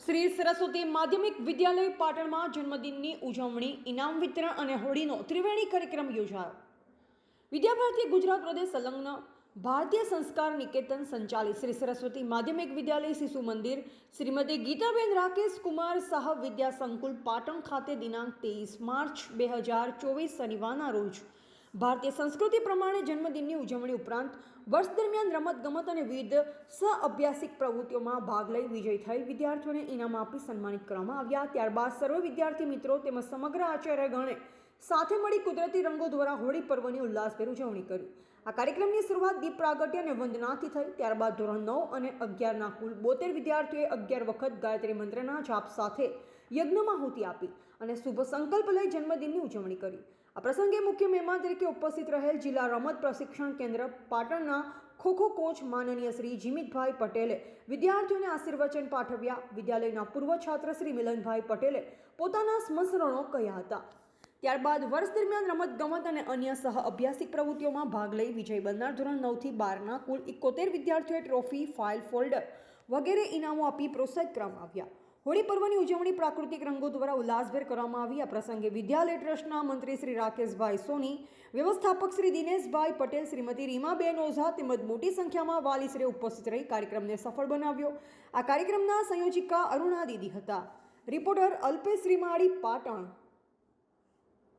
શ્રી સરસ્વતી માધ્યમિક વિદ્યાલય પાટણમાં જન્મદિનની ઉજવણી, ઇનામ વિતરણ અને હોળીનો ત્રિવેણી કાર્યક્રમ યોજાયો. વિદ્યાભારતી ગુજરાત પ્રદેશ સંલગ્ન ભારતીય સંસ્કાર નિકેતન સંચાલિત શ્રી સરસ્વતી માધ્યમિક વિદ્યાલય શિશુ મંદિર શ્રીમતી ગીતાબેન રાકેશ કુમાર સાહ વિદ્યા સંકુલ પાટણ ખાતે દિનાંક તેવીસ માર્ચ બે હજાર ચોવીસ શનિવારના રોજ ભારતીય સંસ્કૃતિ પ્રમાણે જન્મદિનની ઉજવણી ઉપરાંત વર્ષ દરમિયાન રમતગમત અને વિવિધ સહઅભ્યાસિક પ્રવૃત્તિઓમાં ભાગ લઈ વિજય થયેલ વિદ્યાર્થીઓને ઇનામ આપી સન્માનિત કરવામાં આવ્યા. ત્યારબાદ સર્વ વિદ્યાર્થી મિત્રો તેમજ સમગ્ર આચાર્યગણે સાથે મળી કુદરતી રંગો દ્વારા હોળી પર્વની ઉલ્લાસભેર ઉજવણી કરી. આ કાર્યક્રમની શરૂઆત દીપ પ્રાગટ્ય અને વંદનાથી થઈ. ત્યારબાદ ધોરણ નવ અને અગિયારના કુલ બોતેર વિદ્યાર્થીઓએ અગિયાર વખત ગાયત્રી મંત્રના જાપ સાથે યજ્ઞમાહુતિ આપી અને શુભ સંકલ્પ લઈ જન્મદિનની ઉજવણી કરી. આ પ્રસંગે મુખ્ય મહેમાન તરીકે ઉપસ્થિત રહેલ જિલ્લા રમત પ્રશિક્ષણ કેન્દ્ર પાટણના ખોખો કોચ માનનીય શ્રી જીમિતભાઈ પટેલે વિદ્યાર્થીઓને આશીર્વચન પાઠવ્યા. વિદ્યાલયના પૂર્વ છાત્ર શ્રી મિલનભાઈ પટેલે પોતાના સ્મરણો કહ્યા હતા. ત્યારબાદ વર્ષ દરમિયાન રમતગમત અને અન્ય સહ અભ્યાસિક પ્રવૃત્તિઓમાં ભાગ લઈ વિજય બનનાર ધોરણ નવથી બારના કુલ એકોતેર વિદ્યાર્થીઓએ ટ્રોફી, ફાઇલ, ફોલ્ડર વગેરે ઇનામો આપી પ્રોત્સાહિત કરવામાં આવ્યા. હોળી પર્વની ઉજવણી પ્રાકૃતિક રંગો દ્વારા ઉલ્લાસભેર કરવામાં આવી. આ પ્રસંગે વિદ્યાલય ટ્રસ્ટના મંત્રી શ્રી રાકેશભાઈ સોની, વ્યવસ્થાપક શ્રી દિનેશભાઈ પટેલ, શ્રીમતી રીમાબેન ઓઝા તેમજ મોટી સંખ્યામાં વાલીશ્રીએ ઉપસ્થિત રહી કાર્યક્રમને સફળ બનાવ્યો. આ કાર્યક્રમના સંયોજિકા અરુણા દીદી હતા. રિપોર્ટર અલ્પેશ રીમાળી પાટણ.